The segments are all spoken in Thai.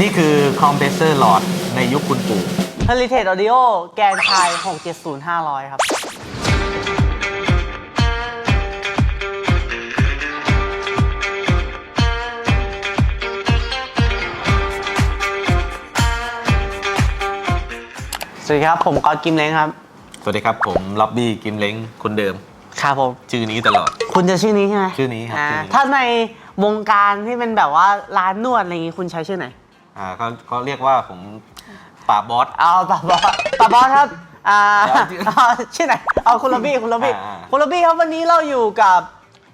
นี่คือคอมเพรสเซอร์หลอดในยุคคุณปู่ Heritage Audio แกนชาย670 500 ครับ สวัสดีครับ ผมก๊อตกิมเล้งครับ สวัสดีครับ ผมล็อบบี้กิมเล้งคนเดิม ครับผม ชื่อนี้ตลอด คุณจะชื่อนี้ใช่ไหมชื่อนี้ครับาชื่อนี้ ถ้าในวงการที่เป็นแบบว่าร้านนวดอะไรอย่างงี้คุณใช้ชื่อไหน อ่าเขาเขาเรียกว่าผมป่าบอส เอาปาบอสปาบอสครับอ่าเอาชื่อเอาชื่อไหนเอาคุณลอบบี้คุณลอบบี้อ่าคุณลอบบี้ครับวันนี้เราอยู่กับ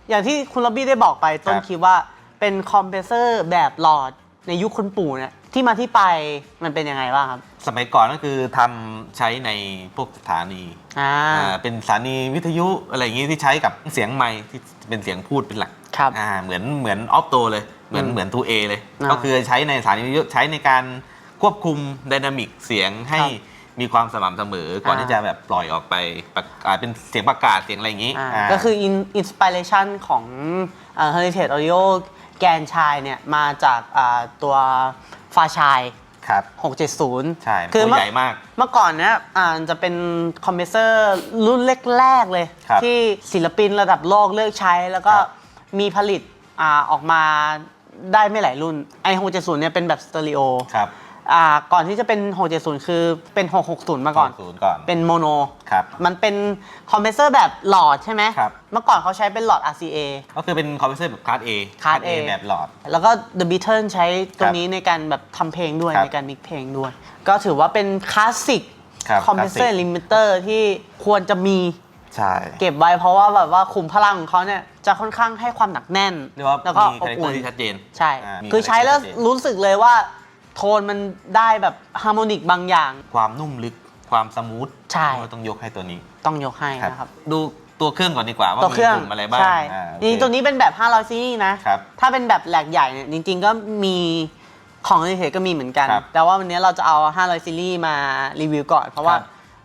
อย่างที่คุณลอบบี้ได้บอกไปต้นครับคลิปว่าเป็นคอมเพรสเซอร์แบบหลอดในยุคคุณปู่เนี่ย ที่มาที่ไปมันเป็นยังไงบ้างครับ สมัยก่อนก็คือทำใช้ในพวกสถานีอ่าอ่าเป็นสถานีวิทยุอะไรอย่างงี้ที่ใช้กับเสียงไมค์ที่เป็นเสียงพูดเป็นหลัก ครับ อ่าเหมือนเหมือนออฟโตเลยเหมือนอืมเหมือนทูเอเลย อ่าก็คือใช้ในสถานีวิทยุใช้ในการควบคุมไดนามิกเสียงให้ครับมีความสม่ำเสมอ ก่อนอ่า ที่จะแบบปล่อยออกไปประอ่าเป็นเสียงประกาศเสียงอะไรอย่างงี้อ่าาก็คืออินสปิเรชันของเอ่อ Heritage Audio แกนชายเนี่ย มาจากอ่าตัว ฟาชายครับ 670 ใช่คือตัวเมื่อใหญ่มาก เมื่อก่อนเนี่ยอ่าจะเป็นคอมเพรสเซอร์รุ่นแรกๆเลย ครับที่ศิลปินระดับโลกเลือกใช้แล้วก็ครับมีผลิตอาออกมาได้ไม่หลายรุ่นไอ670เนี่ยเป็นแบบสเตอริโอ ครับ อ่าก่อนที่จะเป็น 670 คือเป็น 660 มาก่อน ศูนย์ก่อน เป็นโมโน ครับ มันเป็นคอมเพรสเซอร์แบบหลอดใช่ไหม ครับ เมื่อก่อนเขาใช้เป็นหลอด RCA ก็คือเป็นคอมเพรสเซอร์แบบคลาส A Class A แบบหลอด แล้วก็ The Beatles ใช้ตรงนี้ในการแบบทำเพลงด้วยครับในการมิกเพลงด้วย ก็ถือว่าเป็นคลาสสิกครับคอมเพรสเซอร์ classic ลิมิเตอร์ที่ควรจะมีใช่ เก็บไว้เพราะว่าแบบว่าคุมพลังของเขาเนี่ยจะค่อนข้างให้ความหนักแน่นเรียกว่าแล้วก็มีอคาบแรคเตออุ่นร์ที่ชัดเจนใช่ามีคือใช้แล้วคารคเตอร์ชัดเจนรู้สึกเลยว่า โทนมันได้แบบฮาร์โมนิกบางอย่าง ความนุ่มลึกความสมูทใช่ก็ต้องยกให้ตัวนี้ ต้องยกให้นะครับ ดูตัวเครื่องก่อนดีกว่า ว่าตัวมีเครื่องปุ่มอะไรบ้างใช่อ่าโอจริงเคๆตัวนี้เป็นแบบ500ซีรีส์นะครับ ถ้าเป็นแบบแหลกใหญ่เนี่ยจริง ๆ ก็มีของเฉยๆก็มีเหมือนกัน ครับแต่ว่าวันนี้เราจะเอา 500ซีรีส์มารีวิวก่อน เพราะว่าครับ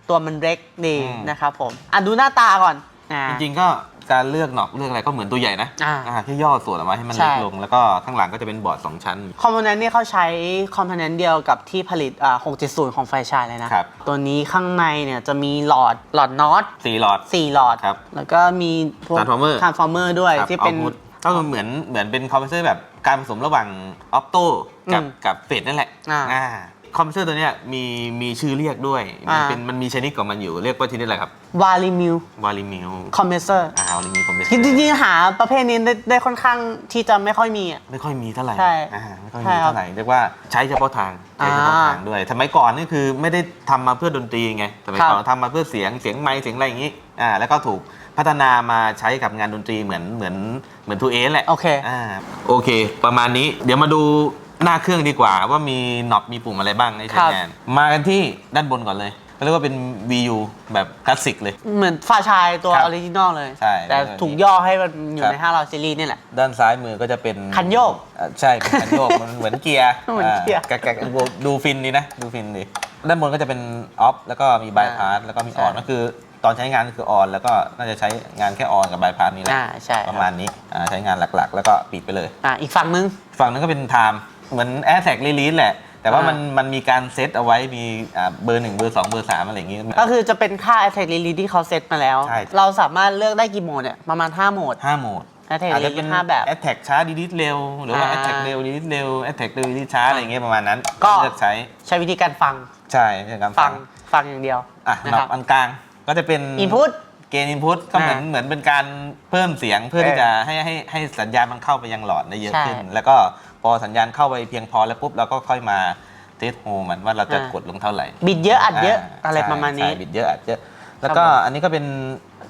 ตัวมันเล็กดีอืม นะครับผมอะดูหน้าตาก่อนอ่า จริงๆก็ การเลือกหนอกเลือกอะไรก็เหมือนตัวใหญ่นะอ่าอ่าแค่ย่อส่วนออกมาให้มันใช่เล็กลง แล้วก็ข้างหลังก็จะเป็นบอร์ด2ชั้น คอมโพเนนต์เนี่ยเขาใช้คอมโพเนนต์เดียวกับที่ผลิตอ่า670 ของไฟชายเลยนะ ครับ ตัวนี้ข้างในเนี่ยจะมีหลอดหลอดน็อต4หลอด4หลอด ครับแล้วก็มีพวก Transformer ทรานส์ฟอร์เมอร์ด้วยครับที่เป็น output ก็คือเหมือนเหมือนเป็นคอมเพรสเซอร์แบบการผสมระหว่างออฟโต้กับอืมกับเฟดนั่นแหละอ่า อ่า คอมเพรสเซอร์ตัวเนี้ยมีมีชื่อเรียกด้วยอ่ามันเป็นมันมีชนิดของมันอยู่เรียกว่าชนิดอะไรครับวาลิมิลวาลิมิลคอมเพรสเซอร์อ่าวาลิมิลคอมเพรสเซอจร์ริงๆหาประเภทนี้ได้ได้ค่อนข้างที่จะไม่ค่อยมีอะ ไม่ค่อยมีเท่าไหร่ใช่อ่าไม่ค่อยใช่มีครับเท่าไหร่เรียกว่าใช้เฉพาะทางใช้เฉพาะอ่าทางด้วยสมัยก่อนนี่คือไม่ได้ทำมาเพื่อดนตรีไงสมัยก่อนครับ ทำมาเพื่อเสียงเสียงไมค์เสียงอะไรอย่างนี้อ่าแล้วก็ถูกพัฒนามาใช้กับงานดนตรีเหมือนเหมือนเหมือนทูเอแหละ โอเค อ่าโอเค ประมาณนี้เดี๋ยวมาดู หน้าเครื่องดีกว่าว่ามีน็อตมีปุ่มอะไรบ้างในใช้ครับงานมากันที่ด้านบนก่อนเลยเขาเรียกว่าเป็น VU แบบคลาสสิกเลย เหมือนฟ้าชายตัวครัอบอริจินอลเลย ใช่แต่แล้วก็ถูกย่อให้มันอยู่ครับ ใน500ซีรีส์นี่แหละ ด้านซ้ายมือก็จะเป็นคันโยกอ่าใช่เป็นคันโยก มันเหมือนเกียร์เหมือนเกียร์าแกะๆดูดูฟินดีนะ ดูฟินดี ด้านบนก็จะเป็นออฟแล้วก็มีบายพาสแล้วก็มีออนใช่ก็คือตอนใช้งานก็คือออนแล้วก็น่าจะใช้งานแค่ออนกับบายพาสนี้แหละอ่าใช่คปบระมาณนี้อ่าใช้งานหลักๆ แล้วก็ปิดไปเลย อ่าอีกฝั่งนึง ฝั่งนั้นก็เป็นไทม์ เหมือนแอร์แท็กรีลีสแหละ แต่ว่าอ่ามัมันมันมีการเซตเอาไวมีอ่าเบอร์หนึ่งเบอร์สองเบอร์สามอะไรอย่างงี้ ก็คือจะเป็นค่า Attack Release ที่เขาเซตมาแล้ว ใช่ เราสามารถเลือกได้กี่โหมดเนี่ยประมาณ 5 โหมด ห้าโหมด Attack อาจจะ Release เป็นห้าแบบ แอตแทกช้าดีลิทเร็ว หรือว่าอ่าแอตแทกเร็วดีลิทเร็วแอตแทกเร็วดีลิทช้าอะไรอย่างเงี้ยประมาณนั้นก็ เลือกใช้ใช้วิธีการฟังใช่ในการฟัฟังงฟังอย่างเดียวอะนะนัครับบอันกลางก็จะเป็น Input เกณฑ์อินพุตก็เหมือนอ่าเหมือนเป็นการเพิ่มเสียงเพื่อเออที่จะให้ให้ให้สัญญาณมันเข้าไปยังหลอดได้เยอะใช่ ขึ้น แล้วก็ พอสัญญาณเข้าไปเพียงพอแล้วปุ๊บเราก็ค่อยมาเทสโฮมันว่าเราจะอ่ากดลงเท่าไหร่บิดเยอะอัดเยอะาอะไรใช่ประมาณนี้ใช่บิดเยอะอัดเยอะ แล้วก็ครับผมอันนี้ก็เป็น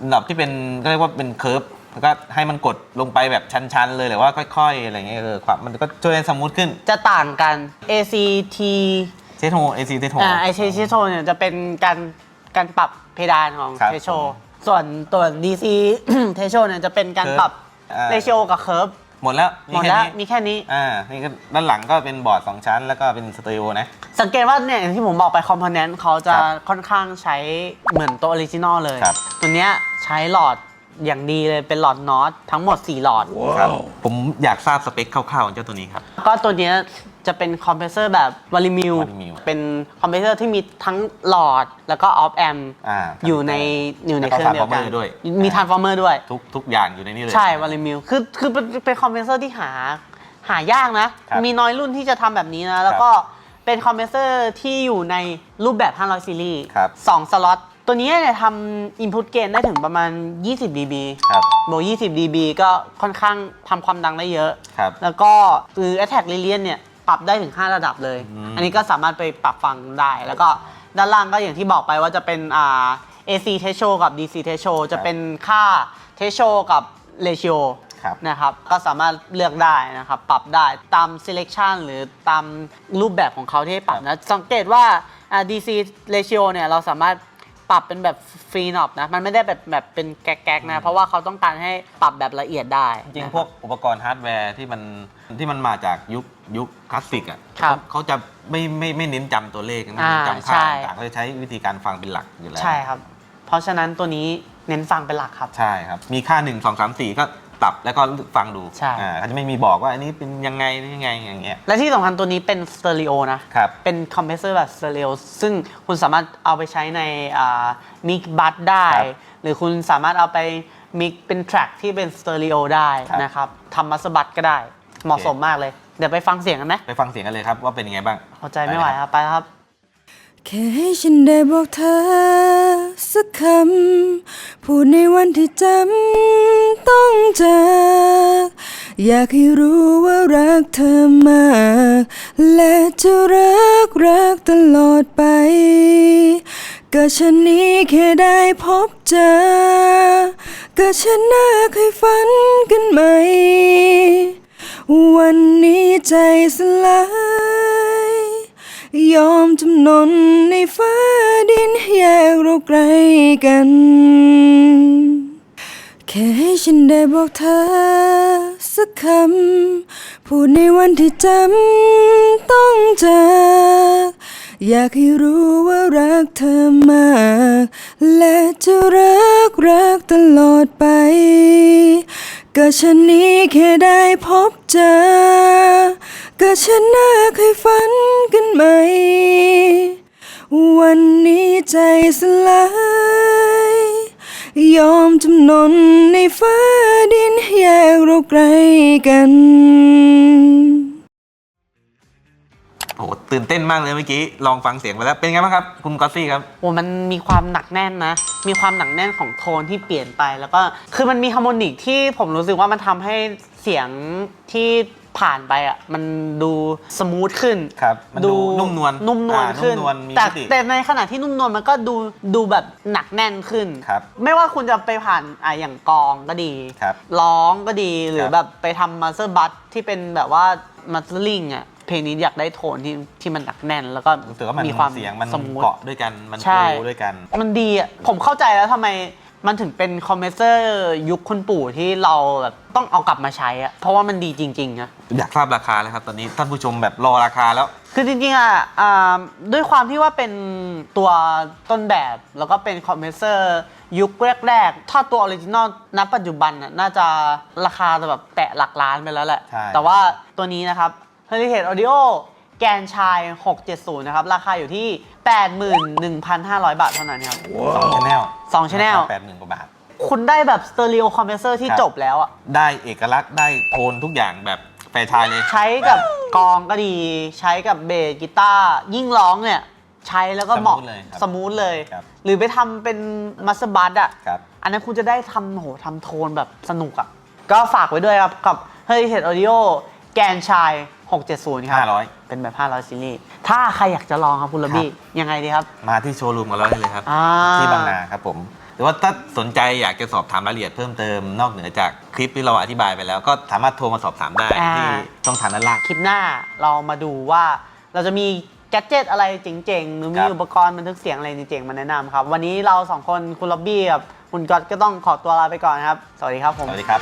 หนอบที่เป็นก็เรียกว่าเป็นเคิร์ฟแล้วก็ให้มันกดลงไปแบบชันๆ เลยหรือว่าค่อยๆ อะไรเงี้ยเออความมันก็ช่วยให้สมูทขึ้น จะต่างกัน ACT เทสโฮเอซีเทสโฮอ่าไอเชโชเนี่ยจะเป็นการการปรับเพดานของครับเทโชผมส่วนตัว DC เทโชเนี่ยจะเป็นการ Curve ปรับอ่าเรโชกับเคิร์ฟ หมดแล้วหมดค่แล้วนี้มีแค่นี้ อ่า นี่ก็ด้านหลังก็เป็นบอร์ด 2 ชั้น แล้วก็เป็นสเตอริโอนะ สังเกตว่าเนี่ยอย่างที่ผมบอกไปคอมโพเนนต์เขาจะครับค่อนข้างใช้เหมือนตัวออริจินอลเลยครับตัวเนี้ยใช้หลอดอย่างดีเลยเป็นหลอดน็อตทั้งหมด 4 หลอดครับผมอยากทราบสเปคคร่าวๆของเจ้าตัวนี้ครับ ก็ตัวเนี้ย จะเป็นคอมเพรสเซอร์แบบวอลิมิว Volimew เป็นคอมเพรสเซอร์ที่มีทั้งหลอดแล้วก็ออฟแอมอ่าอยู่ในอยู่ในแล้วเคก็รื่องเดียวกัน transformer ด้วย มีทรานส์ฟอร์เมอร์ด้วย ทุกทุกอย่างอยู่ในนี้เลย ใช่วอลิมิวคือคือเป็นเป็นคอมเพรสเซอร์ที่หาหายากนะ ครับมีน้อยรุ่นที่จะทำแบบนี้นะ แล้วก็เป็นคอมเพรสเซอร์ที่อยู่ในรูปแบบ 500 ซีรีส์ครับ สองสล็อต ตัวนี้เนี่ยทำ input gain ได้ถึงประมาณ 20 dB ครับ โบ20 dB ก็ค่อนข้างทำความดังได้เยอะ ครับ แล้วก็คือ attack radius เนี่ย ปรับได้ถึง 5 ระดับเลยอืมอันนี้ก็สามารถไปปรับฟังได้ แล้วก็ด้านล่างก็อย่างที่บอกไปว่าจะเป็นอ่า AC threshold กับ DC threshold จะเป็นค่า threshold กับ ratio ครับนะครับก็สามารถเลือกได้นะครับ ปรับได้ตาม selection หรือตามรูปแบบของเขาที่ให้ปรับนะ สังเกตว่าอ่า DC ratio เนี่ยเราสามารถ ปรับเป็นแบบฟรีนอบนะ มันไม่ได้แบบแบบเป็นแก๊กๆนะ เพราะว่าเขาต้องการให้ปรับแบบละเอียดได้จริงนะ ๆพวกอุปกรณ์ฮาร์ดแวร์ที่มันที่มันมาจากยุคยุคคลาสสิกอะครับเขาเขาจะไม่ไม่ไม่เน้นจำตัวเลขไม่อ่าเน้นจำค่าใช่ ต่างๆเขาจะใช้วิธีการฟังเป็นหลักอยู่แล้ว ใช่ครับ เพราะฉะนั้นตัวนี้เน้นฟังเป็นหลักครับ ใช่ครับ มีค่า 1 2 3 4 ก็ ตับแล้วก็ฟังดูใช่ อ่าเขาจะไม่มีบอกว่าอันนี้เป็นยังไงนี่ยังไงอย่างเงี้ย และที่สำคัญตัวนี้เป็นสเตอริโอนะ ครับเป็นคอมเพรสเซอร์แบบสเตอริโอซึ่งคุณสามารถเอาไปใช้ในมิกบัสได้ ครับ หรือคุณสามารถเอาไปมิกเป็นแทร็กที่เป็นสเตอริโอได้ครับนะครับทำมัสบัสก็ได้ เหมาะสมมากเลย เดี๋ยวไปฟังเสียงกันไหมไปฟังเสียงกันเลยครับว่าเป็นยังไงบ้างพอใจไม่ไหวครับ ไปครับ แค่ให้ฉันได้บอกเธอสักคำ พูดในวันที่จำต้องจาก อยากให้รู้ว่ารักเธอมาก และจะรักรักตลอดไป ก็ฉันนี้แค่ได้พบเจอ ก็ฉันน่าเคยฝันกันไหม วันนี้ใจสลาย ยอมจำนนในฟ้าดินแยกเราไกลกัน แค่ให้ฉันได้บอกเธอสักคำ พูดในวันที่จำต้องจากอยากให้รู้ว่ารักเธอมาก และจะรักรักตลอดไป ก็ฉันนี้แค่ได้พบเจอ ก็ฉันน่าเคยฝันกันไหม วันนี้ใจสลาย ยอมจำนนในฟ้าดินแยกเราไกลกัน หตื่นเต้นมากเลยเมื่อกี้ ลองฟังเสียงไปแล้วเป็นไงบ้างครับ คุณกอตซี่ครับโอ้มันมีความหนักแน่นนะ มีความหนักแน่นของโทนที่เปลี่ยนไปแล้วก็คือมันมีฮาร์โมนิกที่ผมรู้สึกว่ามันทำให้เสียงที่ผ่านไปอะมันดูสมูทขึ้นครับมันดูนุ่มนวลนุ่มนวลอ่าขึ้นนุ่มนวลมีแต่มิติแต่ในขณะที่นุ่มนวลมันก็ดูดูแบบหนักแน่นขึ้นครับไม่ว่าคุณจะไปผ่านอะอย่างกลองก็ดีครับร้องก็ดีหรืคอรับแบบไปทำมาสเตอร์บัสที่เป็นแบบว่ามาสเตอร์ลิงอะเพ ลงนี้อยากได้โทนที่ที่มันหนักแน่น แล้วก็รู้สึกว่ามันมีความเสียงมันสมูท เกาะด้วยกันมันใช่โูด้วยกัน มันดีอะผมเข้าใจแล้วทำไมมันถึงเป็นคอมเพรสเซอร์ยุคคุณปู่ที่เราแบบต้องเอากลับมาใช้อะเพราะว่ามันดีจริงๆนะ อยากทราบราคาแล้วครับ ตอนนี้ท่านผู้ชมแบบรอราคาแล้ว คือจริงๆอะอ่าด้วยความที่ว่าเป็นตัวต้นแบบแล้วก็เป็นคอมเพรสเซอร์ยุคแรกๆ ถ้าตัวออริจินอลณปัจจุบันน่ะน่าจะราคาจะแบบแตะหลักล้านไปแล้วแหละ ใช่ แต่ว่าตัวนี้นะครับ Heritage Audio แกนชาย 670 นะครับ ราคาอยู่ที่ 81,500 บาทเท่านั้นครับ สองชแนลสอง channel แปดหมื่นกว่าบาท คุณได้แบบสเตอริโอคอมเพรสเซอร์ที่ครับ จบแล้วอะได้เอกลักษณ์ได้โทนทุกอย่างแบบแฟร์ชายเลย ใช้กับกลองก็ดี ใช้กับเบสกีตาร์ยิ่งร้องเนี่ย ใช้แล้วก็เหมาะสมูทเลยครับสมูทเลย ครับ หรือไปทำเป็นมัสบัสอะครับ อันนั้นคุณจะได้ทำโหทำโทนแบบสนุกอะ ก็ฝากไว้ด้วยครับ กับ Heritage Audio แกนชาย 670 ครับ 500 เป็นแบบ 500 ซีรีส์ ถ้าใครอยากจะลองครับคุณระบี้ ยังไงดีครับ มาที่โชว์รูมของเราได้เลยครับอ่าที่บางนาครับผม หรือว่าถ้าสนใจอยากจะสอบถามรายละเอียดเพิ่มเติมนอกเหนือจากคลิปที่เราอธิบายไปแล้ว ก็สามารถโทรมาสอบถามได้อ่าที่ช่องทางด้านล่าง คลิปหน้าเรามาดูว่าเราจะมีแกดเจิตอะไรเจ๋งๆ หรือมีครับอุปกรณ์บันทึกเสียงอะไรเจ๋งๆ มาแนะนำครับ วันนี้เราสองคนคุณล็อบบี้กับคุณก๊อตก็ต้องขอตัวลาไปก่อนครับ สวัสดีครับผม สวัสดีครับ